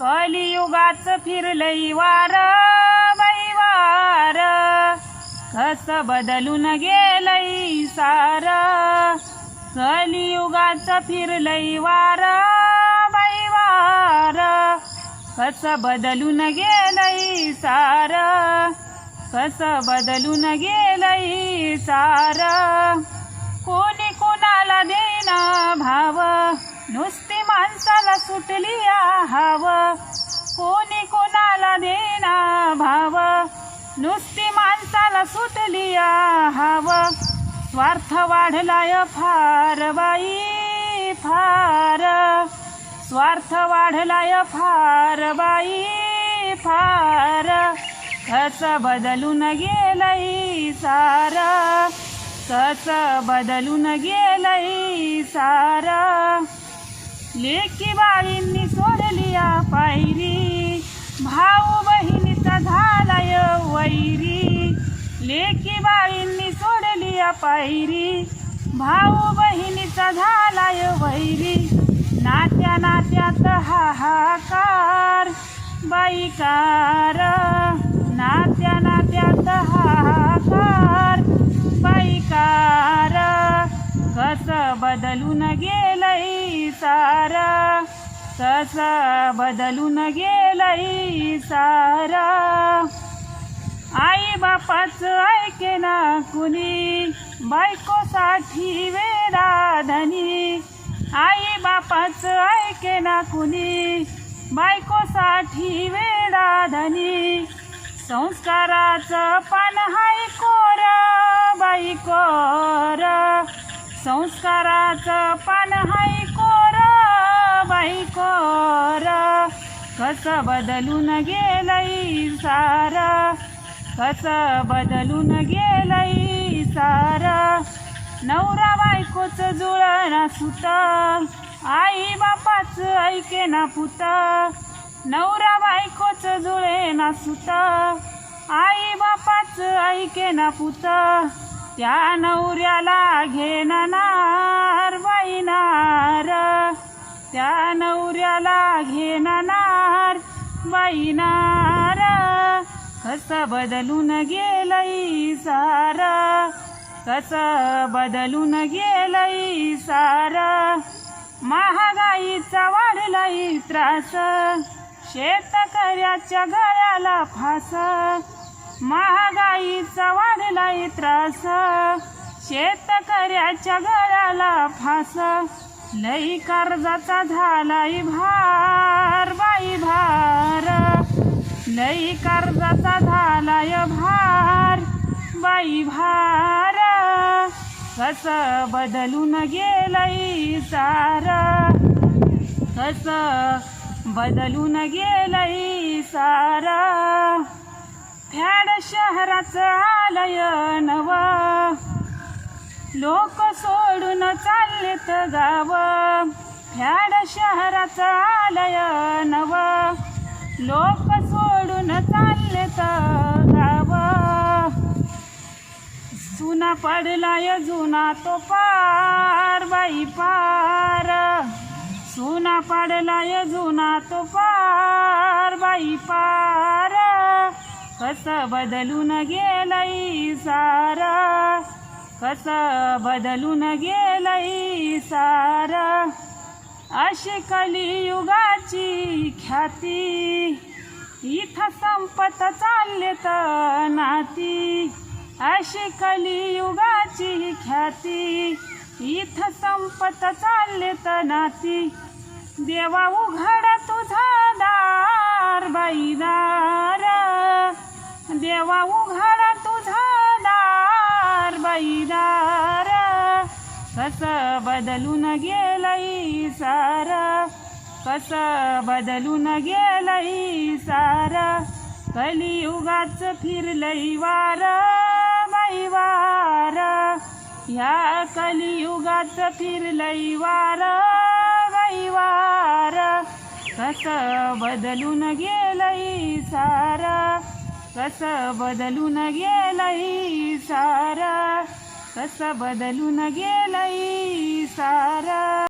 कलियुगाच फिरलई वार वैवार कस बदलून गेलई सार? कलियुगाच फिरलई वार वैवार कस बदलून गेलई सार? कस बदलून गेलई सार? कोणी कोणाला देना भाव नुसतं सुटली हाव कोणी कोणाला देना भाव. नुसती माणसाला सुटली हाव स्वार्थ वाढलाय फार बाई फार. स्वार्थ वाढलाय फार बाई फार. कस बदलून गेलई सार. कस बदलून गेलई सारा. लेकी बाळींनी सोडली या पायरी भाऊ बहिणीचा झालाय वैरी. लेकी बाळींनी सोडली या पायरी भाऊ बहिणीचा झालाय वैरी. नात्या नात्यात हाहाकार बाईकार. नात्या नात्यात हाहाकार बाईकार. कसं बदलून गेलई सारा कस बदलून गेलई सारा. आई बापाच ऐके ना कुणी बायकोसाठी वेडाधनी आई बापाच ऐके ना कुणी बायकोसाठी वेडाधनी संस्काराचं पान हाय कोर बाई कोर. संस्काराचं पान हाय कस बदलून गेलई सारा कस बदलून गेलई सारा नवरा बायकोच जुळना सुता आई बापाच ऐके ना पुता नवरा बायकोच जुळे ना सुता आई बापाच ऐके ना पुता त्या नवऱ्याला घेणार बाईनार त्या नवऱ्याला घेणार बाईनार कसा बदलून गेलई सारा? कसा बदलून गेलई सारा? महागाईचा वाढलाय त्रास शेतकऱ्याच्या गळ्याला फास. महागाईचा वाढलाय त्रास शेतकऱ्याच्या गळ्याला फास. लई कर्जाचा झालाय भार बाई भार. लई कर्जाचा झालाय भार बाई भार. कस बदलून गेलई सार. कस बदलून गेलई सार. फॅड शहराचं आलय नव. लोक सोडून चाललेत गाव. ह्याड शहराचं आलय नव. लोक सोडून चाललेत गाव. सुना पडलाय जुना तो पार बाई पार. सुना पडलाय जुना तो पार बाई पार. कस बदलून गेलई सारा? कसं बदलून गेलई सार? अशी कलियुगाची ख्याती इथं संपत चाललेत नाती. अशी कलियुगाची ख्याती इथं संपत चाललेत नाती. देवा उघड तुझा दार बाईदार देवा उघड तुझा दारा बाईदार कस बदलून गेलई सारा. कस बदलून गेलई सारा. कलियुगाच फिरलई वार वारा. ह्या कलियुगाच फिरलई वार मैवार वार. कस बदलून गेलई सारा. कस बदलून गेलई सारा? कस बदलून गेलई सारा?